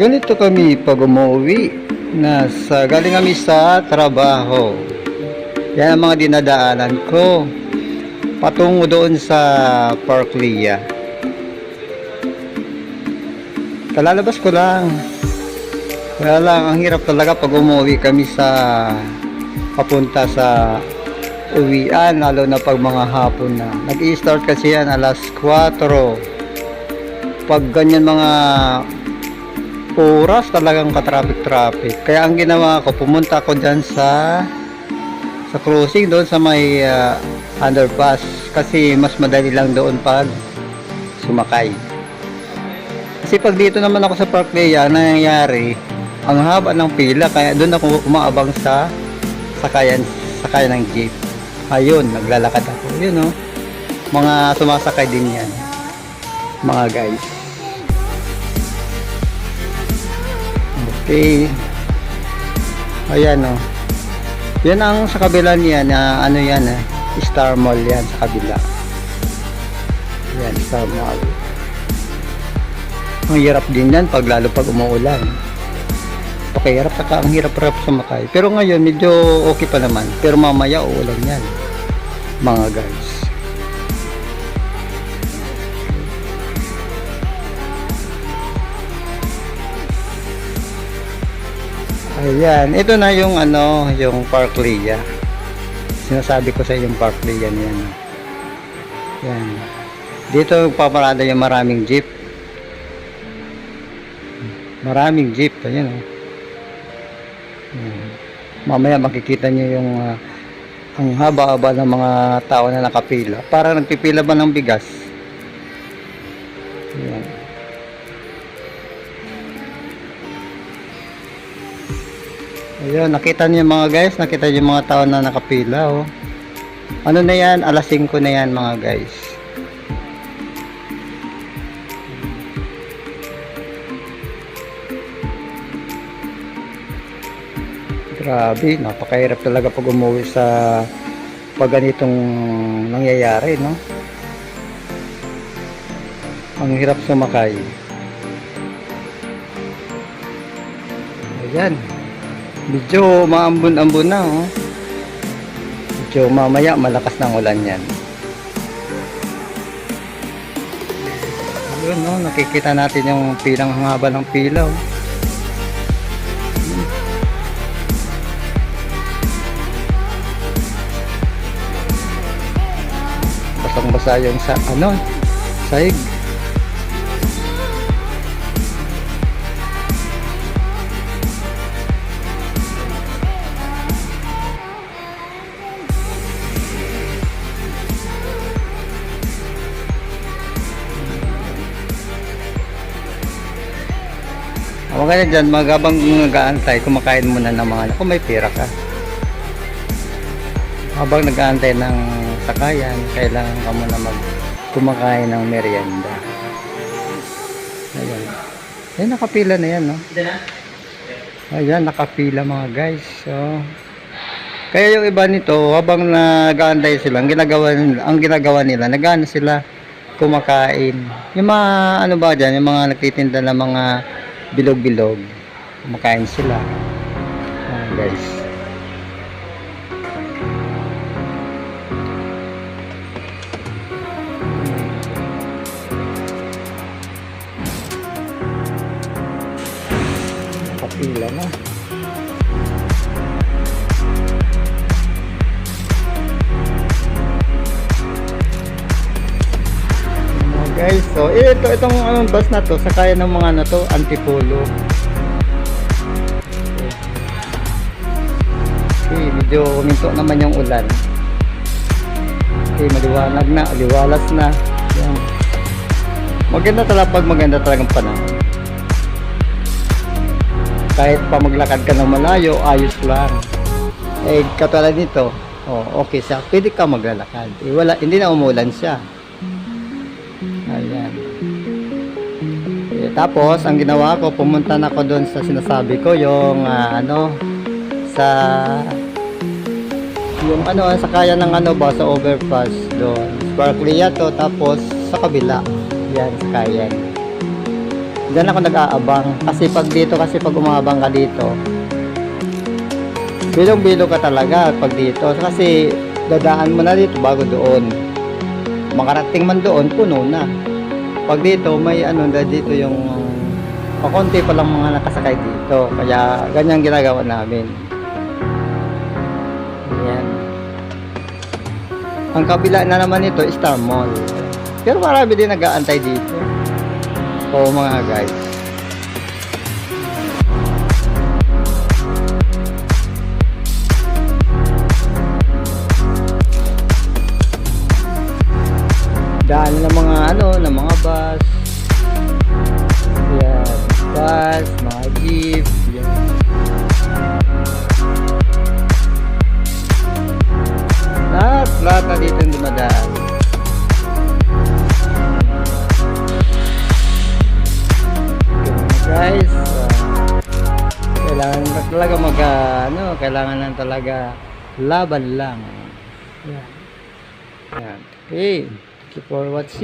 Ganito kami pag umuwi na sa galing kami sa trabaho. Yan ang mga dinadaanan ko. Patungo doon sa Park Lea. Kalalabas ko lang. Kaya lang, ang hirap talaga pag umuwi kami sa papunta sa uwian, lalo na pag mga hapon na. Nag-i-start kasi yan alas 4. Pag ganyan mga oras talagang ka-traffic-traffic. Kaya ang ginawa ko, pumunta ako dyan sa sa crossing doon sa may ah, underpass kasi mas madali lang doon pag sumakay. Kasi pag dito naman ako sa Parkway, ang nangyayari, ang haba ng pila kaya doon ako umaabang sa sakayan sakayan ng jeep. Ayun, naglalakad ako. Yun oh. Mga sumasakay din yan. Mga guys. Okay. Ayan oh. Yan ang sa kabila niya na ano yan eh. Star Mall yan sa kabila. Yan, Star Mall. Ang hirap din yan pag lalo pag umuulan. Pakihirap saka ang hirap-hirap sumakay. Pero ngayon medyo okay pa naman. Pero mamaya uulan yan. Mga guys. Ayan, ito na yung ano, yung Park Lea. Sinasabi ko sa yung Park Lea niyan. Yan. Dito paparada yung maraming jeep. Maraming jeep, ayan oh. Mamaya makikita niyo yung ah, ang haba-haba ng mga tao na nakapila. Parang nagpipila ba ng bigas? Ayun, nakita niyo mga guys, nakita niyo mga tao na nakapila oh. Ano na yan? Alas 5 na yan mga guys. Grabe, napakahirap talaga pag umuwi sa pag ganitong nangyayari, no? Ang hirap sumakay. Ayan. Medyo maambon-ambon na, oh. Medyo mamaya malakas ng ulan yan. Ayun, no? Nakikita natin yung pilang haba ng pila, oh. basang-basa yung sa ano, sahig. Huwag ka na dyan, magabang nag-aantay, kumakain muna ng mga kung may pera ka. Habang nag-aantay ng sakayan, kailangan ka muna mag kumakain ng merienda. Ayan. Ayan, nakapila na yan, no? Ayan, nakapila mga guys. So, kaya yung iba nito, habang nag-aantay sila, ang ginagawa, ang ginagawa nila, nag sila kumakain. Yung mga, ano ba dyan, yung mga nagtitinda ng mga bilog-bilog, kumakain sila. Ayan, guys. Kapila na. Guys, so ito itong anong bus na to, sakaya ng mga ano to, antipolo. Okay, medyo huminto naman yung ulan. Okay, maliwanag na, liwalas na. Yan. Maganda talaga pag maganda talagang panahon kahit pa maglakad ka ng malayo, ayos lang. Eh, katulad nito, oh, okay siya. Pwede ka maglalakad. Eh, wala, hindi na umulan siya. Tapos, ang ginawa ko, pumunta na ako doon sa sinasabi ko, yung ah, ano, sa yung ano, sa kaya ng ano ba, sa overpass doon. Sparkly to, tapos sa kabila. Yan, sa kaya. Diyan ako nag-aabang. Kasi pag dito, kasi pag umabang ka dito, bilong-bilong ka talaga pag dito. Kasi dadaan mo na dito bago doon. Makarating man doon, puno na. Pag dito, may ano na dito yung pakonti pa lang mga nakasakay dito. Kaya ganyan ginagawa namin. Ayan. Ang kabila na naman ito, Star Mall. Pero marami din nag-aantay dito. Oo mga guys. Talaga mag ah, ano kailangan lang talaga laban lang. Yan yan. Okay. Thank you for watching